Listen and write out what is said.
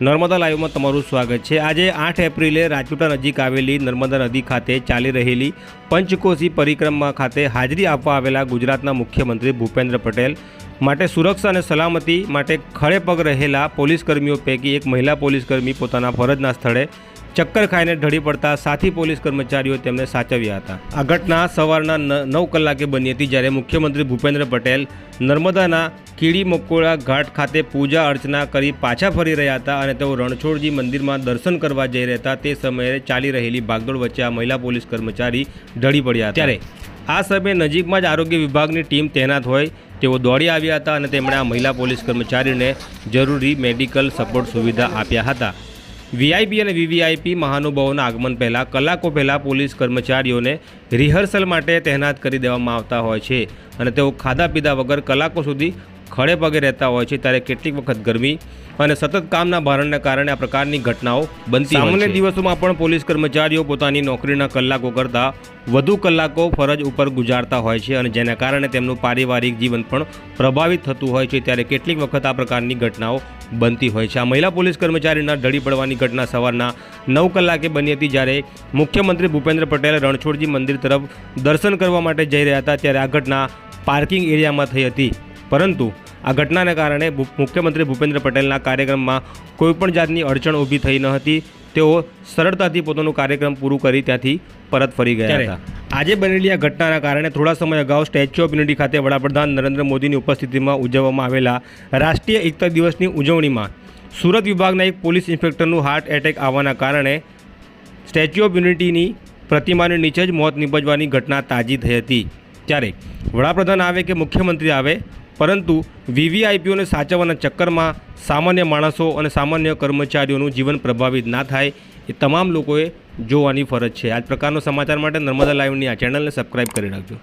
નર્મદા લાઈવમાં તમારું સ્વાગત છે. આજે આઠ એપ્રિલે રાજપીપળા નજીક આવેલી નર્મદા નદી ખાતે ચાલી રહેલી પંચકોશી પરિક્રમા ખાતે હાજરી આપવા આવેલા ગુજરાતના મુખ્યમંત્રી ભૂપેન્દ્ર પટેલ માટે સુરક્ષા અને સલામતી માટે ખડેપગ રહેલા પોલીસકર્મીઓ પૈકી એક મહિલા પોલીસકર્મી પોતાના ફરજના સ્થળે ચક્કર ખાઈને ઢળી પડતા સાથી પોલીસ કર્મચારીઓ તેમને સાચવ્યા હતા. આ ઘટના સવારના નવ કલાકે બની હતી જ્યારે મુખ્યમંત્રી ભૂપેન્દ્ર પટેલ નર્મદાના કીડી મકોળા ઘાટ ખાતે પૂજા અર્ચના કરી પાછા ફરી રહ્યા હતા અને તેઓ રણછોડજી મંદિરમાં દર્શન કરવા જઈ રહેતા તે સમયે ચાલી રહેલી ભાગદોડ વચ્ચે આ મહિલા પોલીસ કર્મચારી ઢળી પડ્યા ત્યારે? આ સમયે નજીકમાં જ આરોગ્ય વિભાગની ટીમ તૈનાત હોય તેઓ દોડી આવ્યા હતા અને તેમણે આ મહિલા પોલીસ કર્મચારીને જરૂરી મેડિકલ સપોર્ટ સુવિધા આપ્યા હતા. વીઆઈપી અને વીવીઆઈપી મહાનુભાવોના આગમન પહેલાં કલાકો પહેલાં પોલીસ કર્મચારીઓને રિહર્સલ માટે તહેનાત કરી દેવામાં આવતા હોય છે અને તેઓ ખાધા પીધા વગર કલાકો સુધી ખડે પગે રહેતા હોય છે ત્યારે કેટલીક વખત ગરમી અને સતત કામના ભારણને કારણે આ પ્રકારની ઘટનાઓ બનતી સામાન્ય દિવસોમાં પણ પોલીસ કર્મચારીઓ પોતાની નોકરીના કલાકો કરતાં વધુ કલાકો ફરજ ઉપર ગુજારતા હોય છે અને જેના કારણે તેમનું પારિવારિક જીવન પણ પ્રભાવિત થતું હોય છે ત્યારે કેટલીક વખત આ પ્રકારની ઘટનાઓ બનતી હોય છે. આ મહિલા પોલીસ કર્મચારીના ઢળી પડવાની ઘટના સવારના નવ કલાકે બની હતી જ્યારે મુખ્યમંત્રી ભૂપેન્દ્ર પટેલ રણછોડજી મંદિર તરફ દર્શન કરવા માટે જઈ રહ્યા હતા ત્યારે આ ઘટના પાર્કિંગ એરિયામાં થઈ હતી. પરંતુ આ ઘટનાને કારણે મુખ્યમંત્રી ભૂપેન્દ્ર પટેલના કાર્યક્રમમાં કોઈપણ જાતની અડચણ ઊભી થઈ ન હતી. તેઓ સરળતાથી પોતાનું કાર્યક્રમ પૂરું કરી ત્યાંથી પરત ફરી ગયા હતા. આજે બનેલી આ ઘટનાના કારણે થોડા સમય અગાઉ સ્ટેચ્યુ ઓફ યુનિટી ખાતે વડાપ્રધાન નરેન્દ્ર મોદીની ઉપસ્થિતિમાં ઉજવવામાં આવેલા રાષ્ટ્રીય એકતા દિવસની ઉજવણીમાં સુરત વિભાગના એક પોલીસ ઇન્સ્પેક્ટરનું હાર્ટ એટેક આવવાના કારણે સ્ટેચ્યુ ઓફ યુનિટીની પ્રતિમાની નીચે જ મોત નિપજવાની ઘટના તાજી થઈ હતી. ત્યારે વડાપ્રધાન આવે કે મુખ્યમંત્રી આવે પરંતુ વીવીઆઈપીઓને સાચવવાના ચક્કરમાં સામાન્ય માણસો અને સામાન્ય કર્મચારીઓનું જીવન પ્રભાવિત ના થાય એ તમામ લોકોએ જોવાની ફરજ છે. આ પ્રકારનો સમાચાર માટે નર્મદા લાઈવની આ ચેનલને સબસ્ક્રાઈબ કરી રાખજો.